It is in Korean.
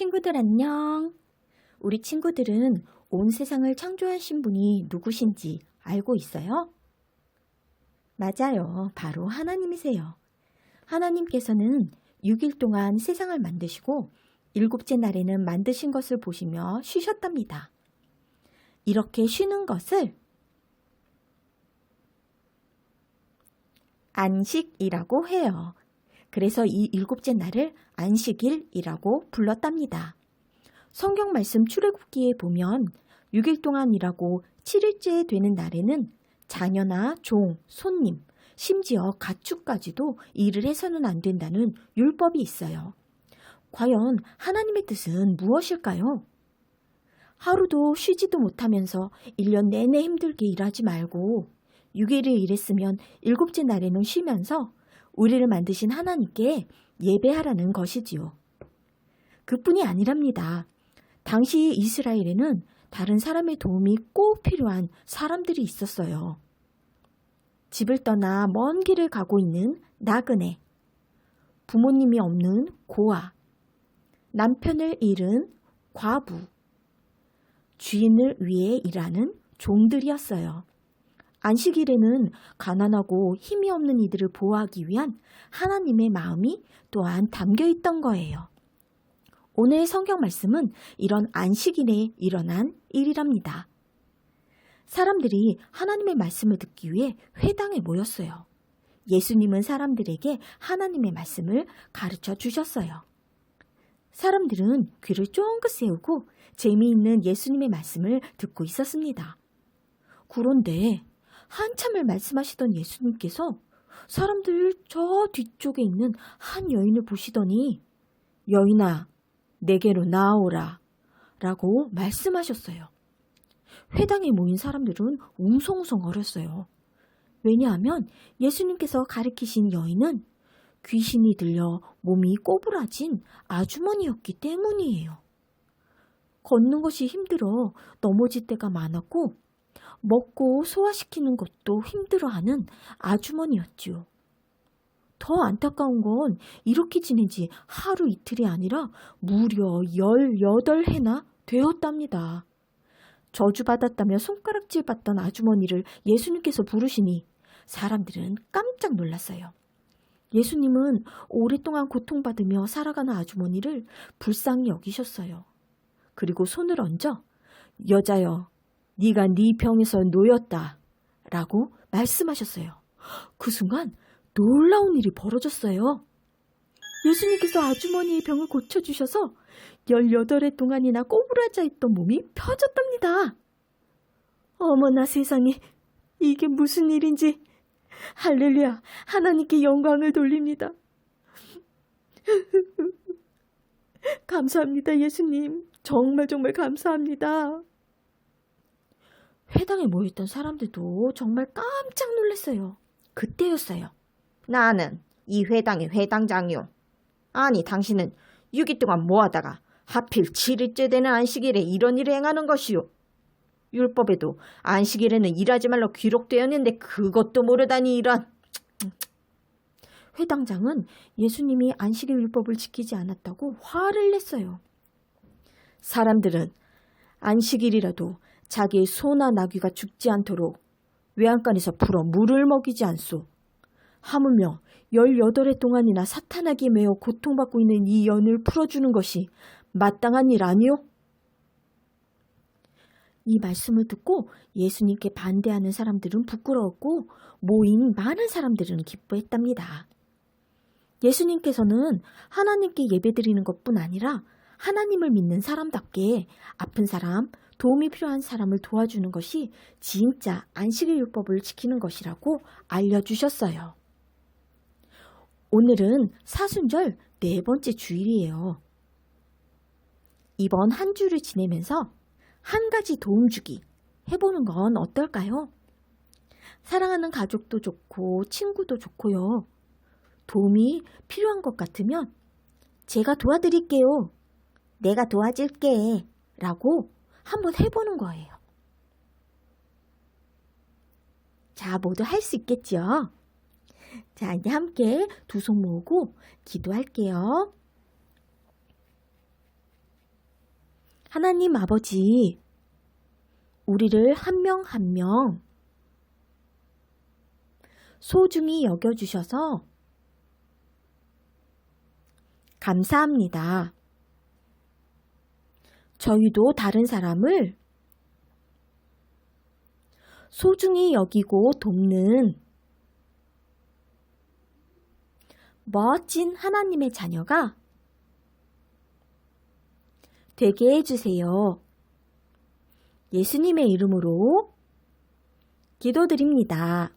친구들 안녕. 우리 친구들은 온 세상을 창조하신 분이 누구신지 알고 있어요? 맞아요. 바로 하나님이세요. 하나님께서는 6일 동안 세상을 만드시고 일곱째 날에는 만드신 것을 보시며 쉬셨답니다. 이렇게 쉬는 것을 안식이라고 해요. 그래서 이 일곱째 날을 안식일이라고 불렀답니다. 성경 말씀 출애굽기에 보면 6일 동안 일하고 7일째 되는 날에는 자녀나 종, 손님, 심지어 가축까지도 일을 해서는 안 된다는 율법이 있어요. 과연 하나님의 뜻은 무엇일까요? 하루도 쉬지도 못하면서 1년 내내 힘들게 일하지 말고 6일을 일했으면 일곱째 날에는 쉬면서 우리를 만드신 하나님께 예배하라는 것이지요. 그뿐이 아니랍니다. 당시 이스라엘에는 다른 사람의 도움이 꼭 필요한 사람들이 있었어요. 집을 떠나 먼 길을 가고 있는 나그네, 부모님이 없는 고아, 남편을 잃은 과부, 주인을 위해 일하는 종들이었어요. 안식일에는 가난하고 힘이 없는 이들을 보호하기 위한 하나님의 마음이 또한 담겨 있던 거예요. 오늘 성경 말씀은 이런 안식일에 일어난 일이랍니다. 사람들이 하나님의 말씀을 듣기 위해 회당에 모였어요. 예수님은 사람들에게 하나님의 말씀을 가르쳐 주셨어요. 사람들은 귀를 쫑긋 세우고 재미있는 예수님의 말씀을 듣고 있었습니다. 그런데 한참을 말씀하시던 예수님께서 사람들 저 뒤쪽에 있는 한 여인을 보시더니 여인아 내게로 나오라 라고 말씀하셨어요. 회당에 모인 사람들은 웅성웅성 얼었어요. 왜냐하면 예수님께서 가리키신 여인은 귀신이 들려 몸이 꼬부라진 아주머니였기 때문이에요. 걷는 것이 힘들어 넘어질 때가 많았고 먹고 소화시키는 것도 힘들어하는 아주머니였지요. 더 안타까운 건 이렇게 지낸 지 하루 이틀이 아니라 무려 18해나 되었답니다. 저주받았다며 손가락질 받던 아주머니를 예수님께서 부르시니 사람들은 깜짝 놀랐어요. 예수님은 오랫동안 고통받으며 살아가는 아주머니를 불쌍히 여기셨어요. 그리고 손을 얹어 여자여 네가 네 병에서 놓였다 라고 말씀하셨어요. 그 순간 놀라운 일이 벌어졌어요. 예수님께서 아주머니의 병을 고쳐주셔서 18해 동안이나 꼬부라져 있던 몸이 펴졌답니다. 어머나 세상에, 이게 무슨 일인지. 할렐루야, 하나님께 영광을 돌립니다. 감사합니다, 예수님. 정말 정말 감사합니다. 회당에 모였던 사람들도 정말 깜짝 놀랐어요. 그때였어요. 나는 이 회당의 회당장이요. 아니, 당신은 6일 동안 뭐하다가 하필 7일째 되는 안식일에 이런 일을 행하는 것이요. 율법에도 안식일에는 일하지 말로 기록되었는데 그것도 모르다니 이런. 회당장은 예수님이 안식일 율법을 지키지 않았다고 화를 냈어요. 사람들은 안식일이라도 자기의 소나 나귀가 죽지 않도록 외양간에서 풀어 물을 먹이지 않소. 하물며 18해 동안이나 사탄에게 매어 고통받고 있는 이 연을 풀어주는 것이 마땅한 일 아니오? 이 말씀을 듣고 예수님께 반대하는 사람들은 부끄러웠고 모인 많은 사람들은 기뻐했답니다. 예수님께서는 하나님께 예배드리는 것뿐 아니라 하나님을 믿는 사람답게 아픈 사람, 도움이 필요한 사람을 도와주는 것이 진짜 안식일 율법을 지키는 것이라고 알려주셨어요. 오늘은 사순절 네 번째 주일이에요. 이번 한 주를 지내면서 한 가지 도움 주기 해보는 건 어떨까요? 사랑하는 가족도 좋고 친구도 좋고요. 도움이 필요한 것 같으면 제가 도와드릴게요. 내가 도와줄게. 라고 한번 해보는 거예요. 자, 모두 할 수 있겠죠? 자, 이제 함께 두 손 모으고 기도할게요. 하나님 아버지, 우리를 한 명 한 명 소중히 여겨주셔서 감사합니다. 저희도 다른 사람을 소중히 여기고 돕는 멋진 하나님의 자녀가 되게 해주세요. 예수님의 이름으로 기도드립니다.